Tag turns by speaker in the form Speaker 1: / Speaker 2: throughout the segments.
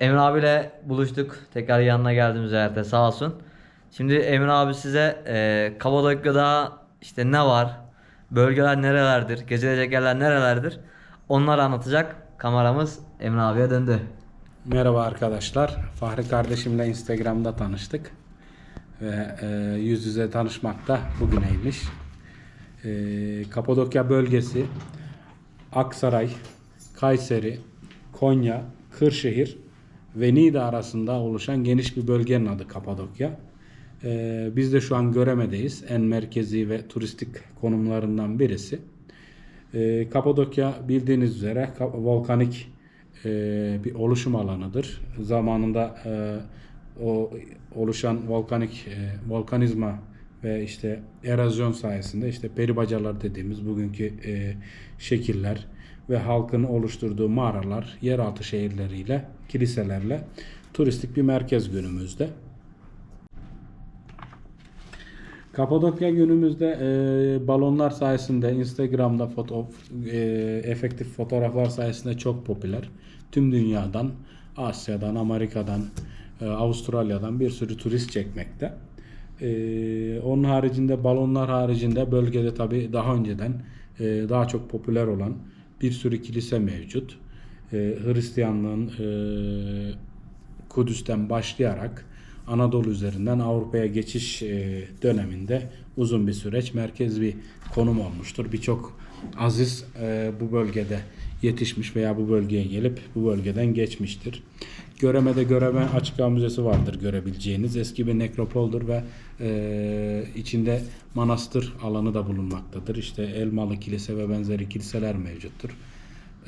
Speaker 1: Emre abiyle buluştuk. Tekrar yanına geldim ziyarete sağ olsun. Şimdi Emre abi size e, Kapadokya'da işte ne var? Bölgeler nerelerdir? Gezilecek yerler nerelerdir? Onları anlatacak. Kameramız Emre abiye döndü.
Speaker 2: Merhaba arkadaşlar. Fahri kardeşimle Instagram'da tanıştık. Ve e, yüz yüze tanışmak da bugüneymiş. E, Kapadokya bölgesi Aksaray, Kayseri, Konya, Kırşehir ve Niğde arasında oluşan geniş bir bölgenin adı Kapadokya. E, biz de şu an Göreme'deyiz. En merkezi ve turistik konumlarından birisi. E, Kapadokya bildiğiniz üzere ka- volkanik e, bir oluşum alanıdır. Zamanında e, o oluşan volkanik e, volkanizma ve işte erozyon sayesinde işte peribacalar dediğimiz bugünkü şekiller ve halkın oluşturduğu mağaralar, yeraltı şehirleriyle, kiliselerle turistik bir merkez günümüzde. Kapadokya günümüzde e, balonlar sayesinde Instagram'da foto e, efektif fotoğraflar sayesinde çok popüler. Tüm dünyadan, Asya'dan, Amerika'dan, e, Avustralya'dan bir sürü turist çekmekte. E, onun haricinde balonlar haricinde bölgede tabi daha önceden e, daha çok popüler olan bir sürü kilise mevcut. E, Hristiyanlığın e, Kudüs'ten başlayarak Anadolu üzerinden Avrupa'ya geçiş e, döneminde uzun bir süreç merkez bir konum olmuştur. Birçok aziz e, bu bölgede yetişmiş veya bu bölgeye gelip bu bölgeden geçmiştir. Göreme'de Göreme Açık Hava Müzesi vardır görebileceğiniz. Eski bir nekropoldur ve e, içinde manastır alanı da bulunmaktadır. İşte Elmalı Kilise ve benzeri kiliseler mevcuttur.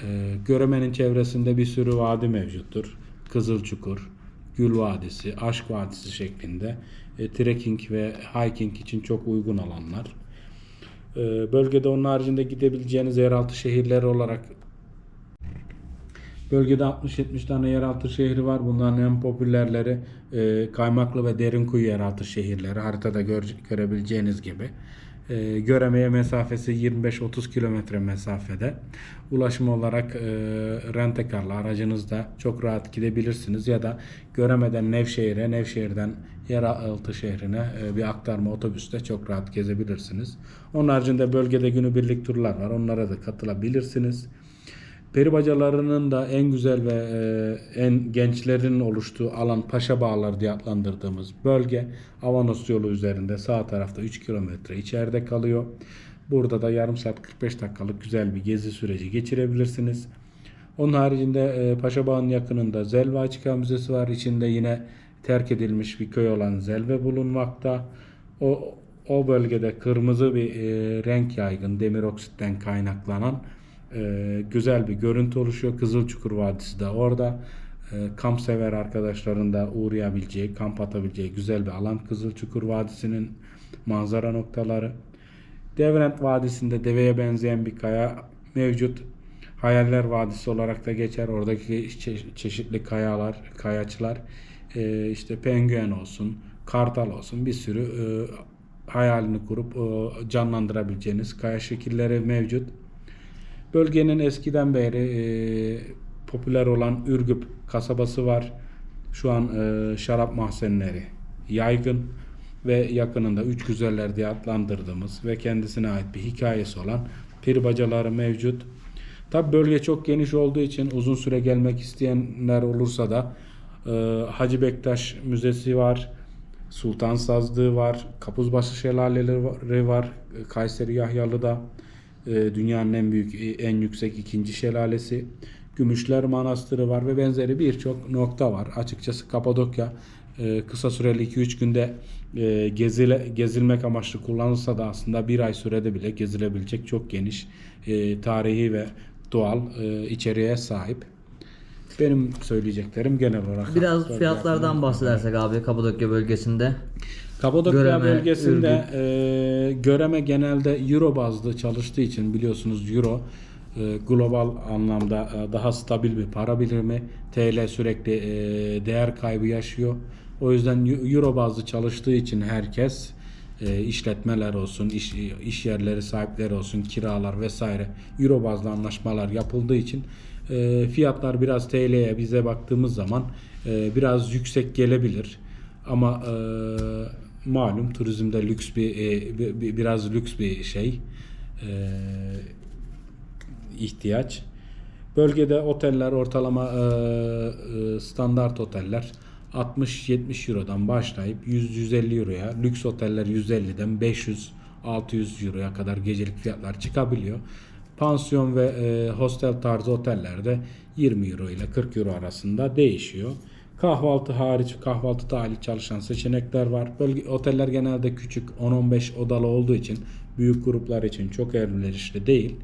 Speaker 2: E, Göreme'nin çevresinde bir sürü vadi mevcuttur. Kızılçukur, Gül Vadisi, Aşk Vadisi şeklinde e, trekking ve hiking için çok uygun alanlar. E, bölgede onun haricinde gidebileceğiniz yeraltı şehirleri olarak Bölgede 60-70 tane yeraltı şehri var. Bunların en popülerleri e, Kaymaklı ve Derinkuyu yeraltı şehirleri. Haritada gör- görebileceğiniz gibi. E, Göreme'ye mesafesi 25-30 kilometre mesafede. Ulaşım olarak e, rentekarlı aracınızda çok rahat gidebilirsiniz. Ya da Göreme'den Nevşehir'e, Nevşehir'den yeraltı şehrine e, bir aktarma otobüste çok rahat gezebilirsiniz. Onun haricinde bölgede günübirlik turlar var. Onlara da katılabilirsiniz. Peribacalarının da en güzel ve e, en gençlerin oluştuğu alan Paşa Bağlar diye adlandırdığımız bölge Avanos yolu üzerinde sağ tarafta 3 kilometre içeride kalıyor. Burada da yarım saat 45 dakikalık güzel bir gezi süreci geçirebilirsiniz. Onun haricinde e, Paşa Bağ'ın yakınında Zelve Açık Hava Müzesi var. İçinde yine terk edilmiş bir köy olan Zelve bulunmakta. O, o bölgede kırmızı bir e, renk yaygın demir oksitten kaynaklanan e, güzel bir görüntü oluşuyor. Kızılçukur Vadisi de orada. E, kamp sever arkadaşların da uğrayabileceği, kamp atabileceği güzel bir alan. Kızılçukur Vadisi'nin manzara noktaları. Devrent Vadisi'nde deveye benzeyen bir kaya mevcut. Hayaller Vadisi olarak da geçer. Oradaki çe- çeşitli kayalar, kayaçlar e, işte penguen olsun, kartal olsun bir sürü e, hayalini kurup e, canlandırabileceğiniz kaya şekilleri mevcut. Bölgenin eskiden beri e, popüler olan Ürgüp kasabası var. Şu an e, şarap mahzenleri yaygın ve yakınında Üç Güzeller diye adlandırdığımız ve kendisine ait bir hikayesi olan peribacaları mevcut. Tabi bölge çok geniş olduğu için uzun süre gelmek isteyenler olursa da e, Hacı Bektaş Müzesi var. Sultan Sazlığı var. Kapuzbaşı Şelaleleri var. Kayseri Yahyalı'da. E, dünyanın en büyük, en yüksek ikinci şelalesi. Gümüşler Manastırı var ve benzeri birçok nokta var. Açıkçası Kapadokya e, kısa süreli 2-3 günde e, gezile, gezilmek amaçlı kullanılsa da aslında bir ay sürede bile gezilebilecek çok geniş e, tarihi ve doğal e, içeriğe sahip. Benim söyleyeceklerim genel olarak.
Speaker 1: Biraz fiyatlardan bahsedersek abi Kapadokya bölgesinde.
Speaker 2: Kapadokya
Speaker 1: Göreme,
Speaker 2: bölgesinde e, Göreme genelde euro bazlı çalıştığı için biliyorsunuz euro e, global anlamda e, daha stabil bir para birimi. TL sürekli e, değer kaybı yaşıyor. O yüzden euro bazlı çalıştığı için herkes e, işletmeler olsun, iş, iş yerleri sahipleri olsun, kiralar vesaire euro bazlı anlaşmalar yapıldığı için E, fiyatlar biraz TL'ye bize baktığımız zaman e, biraz yüksek gelebilir. Ama e, malum turizmde lüks bir, e, bi- bi- biraz lüks bir şey. E, ihtiyaç. Bölgede oteller ortalama e, e, standart oteller 60-70 Euro'dan başlayıp 100-150 Euro'ya, lüks oteller 150'den 500-600 Euro'ya kadar gecelik fiyatlar çıkabiliyor. Pansiyon ve e, hostel tarzı otellerde 20 Euro ile 40 Euro arasında değişiyor. Kahvaltı hariç, kahvaltı dahil çalışan seçenekler var. Bölge, oteller genelde küçük 10-15 odalı olduğu için büyük gruplar için çok elverişli değil.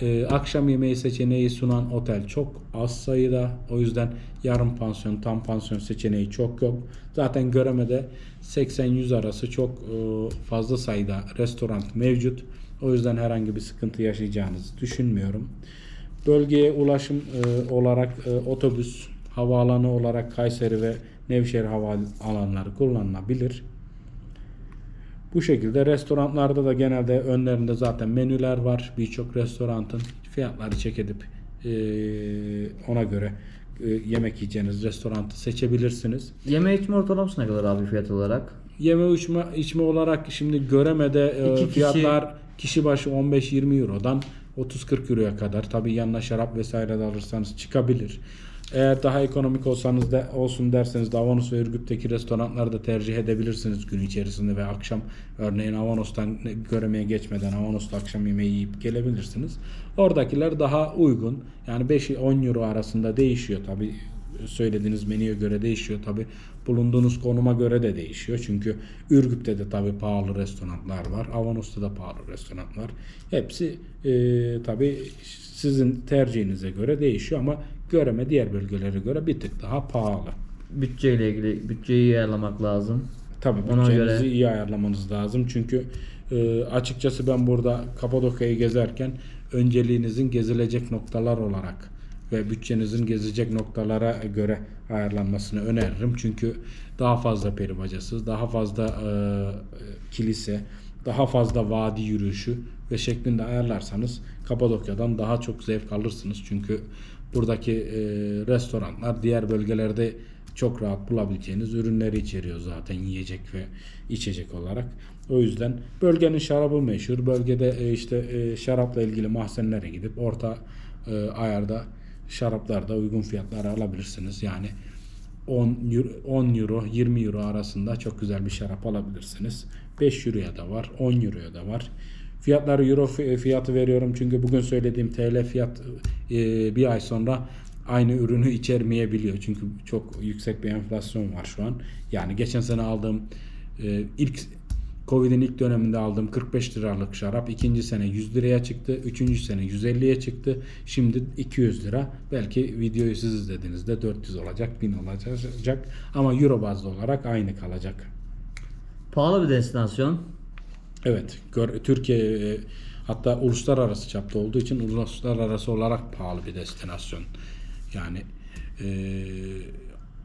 Speaker 2: Ee, akşam yemeği seçeneği sunan otel çok az sayıda. O yüzden yarım pansiyon, tam pansiyon seçeneği çok yok. Zaten Göreme'de 80-100 arası çok e, fazla sayıda restoran mevcut. O yüzden herhangi bir sıkıntı yaşayacağınızı düşünmüyorum. Bölgeye ulaşım e, olarak e, otobüs, havaalanı olarak Kayseri ve Nevşehir havaalanları kullanılabilir. Bu şekilde restoranlarda da genelde önlerinde zaten menüler var. Birçok restoranın fiyatları çek edip e, ona göre e, yemek yiyeceğiniz restoranı seçebilirsiniz.
Speaker 1: Yeme içme ortalaması ne kadar abi fiyat olarak?
Speaker 2: Yeme içme, içme olarak şimdi Göreme'de e,
Speaker 1: kişi-
Speaker 2: fiyatlar kişi başı 15-20 Euro'dan 30-40 Euro'ya kadar. Tabi yanına şarap vesaire de alırsanız çıkabilir. Eğer daha ekonomik olsanız da olsun derseniz de Avanos ve Ürgüp'teki restoranları da tercih edebilirsiniz gün içerisinde ve akşam örneğin Avanos'tan göremeye geçmeden Avanos'ta akşam yemeği yiyip gelebilirsiniz. Oradakiler daha uygun. Yani 5-10 Euro arasında değişiyor tabi söylediğiniz menüye göre değişiyor. Tabi bulunduğunuz konuma göre de değişiyor. Çünkü Ürgüp'te de tabi pahalı restoranlar var. Avanos'ta da pahalı restoranlar. Hepsi e, tabi sizin tercihinize göre değişiyor ama Göreme diğer bölgelere göre bir tık daha pahalı.
Speaker 1: Bütçeyle ilgili bütçeyi iyi ayarlamak lazım.
Speaker 2: Tabii
Speaker 1: Ona
Speaker 2: bütçenizi
Speaker 1: göre-
Speaker 2: iyi ayarlamanız lazım. Çünkü e, açıkçası ben burada Kapadokya'yı gezerken önceliğinizin gezilecek noktalar olarak ve bütçenizin gezecek noktalara göre ayarlanmasını öneririm. Çünkü daha fazla peri bacası, daha fazla e, kilise, daha fazla vadi yürüyüşü ve şeklinde ayarlarsanız Kapadokya'dan daha çok zevk alırsınız. Çünkü buradaki e, restoranlar diğer bölgelerde çok rahat bulabileceğiniz ürünleri içeriyor zaten yiyecek ve içecek olarak. O yüzden bölgenin şarabı meşhur. Bölgede e, işte e, şarapla ilgili mahzenlere gidip orta e, ayarda şaraplarda uygun fiyatlara alabilirsiniz. Yani 10 euro, 10 euro 20 euro arasında çok güzel bir şarap alabilirsiniz. 5 euroya da var, 10 euroya da var. Fiyatları euro fi- fiyatı veriyorum çünkü bugün söylediğim TL fiyat e, bir ay sonra aynı ürünü içermeyebiliyor. Çünkü çok yüksek bir enflasyon var şu an. Yani geçen sene aldığım e, ilk Covid'in ilk döneminde aldığım 45 liralık şarap ikinci sene 100 liraya çıktı. Üçüncü sene 150'ye çıktı. Şimdi 200 lira. Belki videoyu siz izlediğinizde 400 olacak, 1000 olacak. Ama euro bazlı olarak aynı kalacak.
Speaker 1: Pahalı bir destinasyon.
Speaker 2: Evet, Türkiye e, hatta uluslararası çapta olduğu için uluslararası olarak pahalı bir destinasyon. Yani e,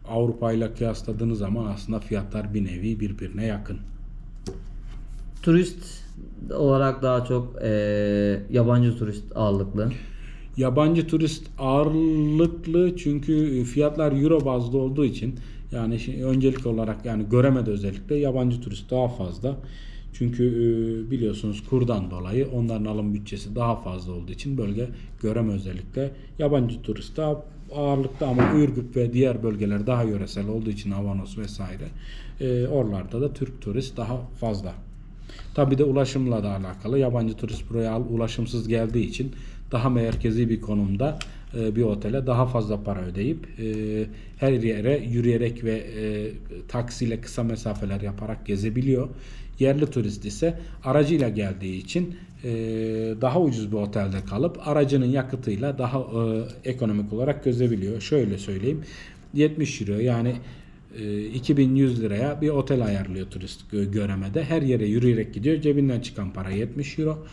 Speaker 2: Avrupa ile kıyasladığınız zaman aslında fiyatlar bir nevi birbirine yakın.
Speaker 1: Turist olarak daha çok eee, yabancı turist ağırlıklı.
Speaker 2: Yabancı turist ağırlıklı çünkü fiyatlar euro bazlı olduğu için yani öncelik olarak yani göremedi özellikle yabancı turist daha fazla. Çünkü e, biliyorsunuz kurdan dolayı onların alım bütçesi daha fazla olduğu için bölge göreme özellikle yabancı turist daha ağırlıkta ama Ürgüp ve diğer bölgeler daha yöresel olduğu için Avanos vesaire e, oralarda da Türk turist daha fazla. Tabi de ulaşımla da alakalı. Yabancı turist buraya ulaşımsız geldiği için daha merkezi bir konumda e, bir otele daha fazla para ödeyip e, her yere yürüyerek ve taksiyle kısa mesafeler yaparak gezebiliyor. Yerli turist ise aracıyla geldiği için e, daha ucuz bir otelde kalıp aracının yakıtıyla daha e, ekonomik olarak gezebiliyor. Şöyle söyleyeyim. 70 euro yani e, 2100 liraya bir otel ayarlıyor turist gö- göremede. Her yere yürüyerek gidiyor. Cebinden çıkan para 70 euro.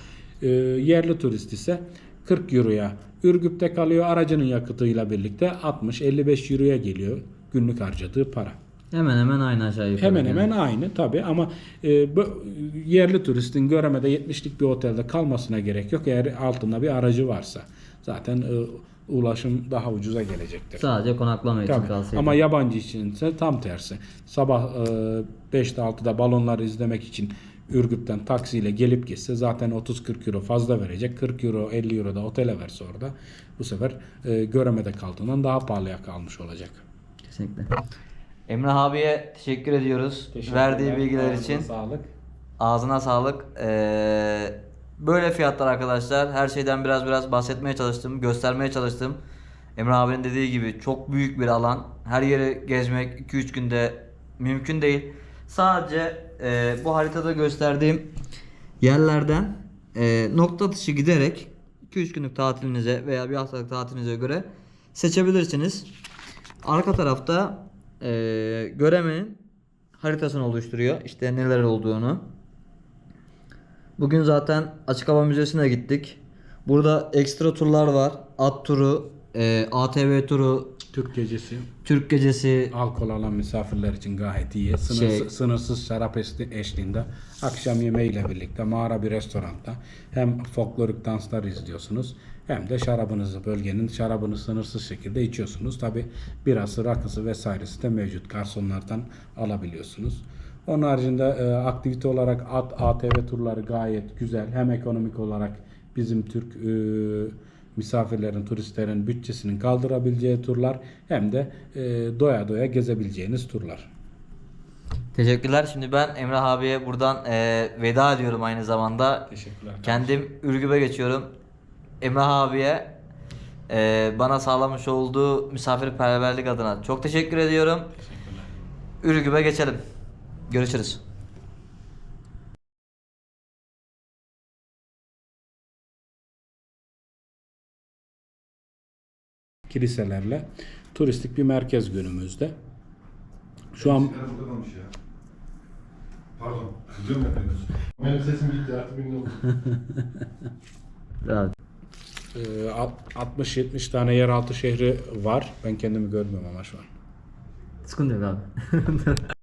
Speaker 2: E, yerli turist ise 40 euroya Ürgüp'te kalıyor. Aracının yakıtıyla birlikte 60-55 euroya geliyor günlük harcadığı para.
Speaker 1: Hemen hemen aynı aşağı yukarı.
Speaker 2: Hemen hemen aynı tabi ama e, bu, yerli turistin göremede 70'lik bir otelde kalmasına gerek yok eğer altında bir aracı varsa. Zaten e, ulaşım daha ucuza gelecektir.
Speaker 1: Sadece konaklama için
Speaker 2: Tabii.
Speaker 1: kalsaydı.
Speaker 2: Ama yabancı için ise tam tersi. Sabah e, 5'te 6'da balonları izlemek için Ürgüp'ten taksiyle gelip gitse zaten 30-40 euro fazla verecek. 40 euro 50 euro da otele verse orada bu sefer e, göremede kaldığından daha pahalıya kalmış olacak.
Speaker 1: Kesinlikle. Emrah abiye teşekkür ediyoruz. Verdiği bilgiler için.
Speaker 2: Sağlık.
Speaker 1: Ağzına sağlık. Ee, böyle fiyatlar arkadaşlar. Her şeyden biraz biraz bahsetmeye çalıştım, göstermeye çalıştım. Emrah abinin dediği gibi çok büyük bir alan. Her yeri gezmek 2-3 günde mümkün değil. Sadece e, bu haritada gösterdiğim yerlerden e, nokta atışı giderek 2-3 günlük tatilinize veya bir haftalık tatilinize göre seçebilirsiniz. Arka tarafta e, Göreme'nin haritasını oluşturuyor. İşte neler olduğunu. Bugün zaten Açık Hava Müzesi'ne gittik. Burada ekstra turlar var. At turu, e, ATV turu,
Speaker 2: Türk gecesi
Speaker 1: Türk gecesi.
Speaker 2: alkol alan misafirler için gayet iyi. Sınırsız,
Speaker 1: Şey-
Speaker 2: sınırsız şarap eşli- eşliğinde akşam yemeğiyle birlikte mağara bir restoranda hem folklorik danslar izliyorsunuz hem de şarabınızı bölgenin şarabını sınırsız şekilde içiyorsunuz. Tabi birası, rakısı vesairesi de mevcut garsonlardan alabiliyorsunuz. Onun haricinde e, aktivite olarak at, ATV turları gayet güzel. Hem ekonomik olarak bizim Türk e, misafirlerin, turistlerin bütçesinin kaldırabileceği turlar hem de e, doya doya gezebileceğiniz turlar.
Speaker 1: Teşekkürler. Şimdi ben Emrah abiye buradan e, veda ediyorum aynı zamanda.
Speaker 2: Teşekkürler.
Speaker 1: Kendim Ürgüp'e geçiyorum. Emrah abiye e, bana sağlamış olduğu misafirperverlik adına çok teşekkür ediyorum. Ürgüp'e geçelim. Görüşürüz.
Speaker 2: Kiliselerle turistik bir merkez günümüzde. Şu an
Speaker 3: Sigara burada kalmış ya. Pardon. Hepiniz. Benim sesim gitti artık bilmiyorum.
Speaker 1: Evet.
Speaker 2: E, alt- 60-70 tane yeraltı şehri var. Ben kendimi görmüyorum ama şu an.
Speaker 1: Sıkıntı yok abi.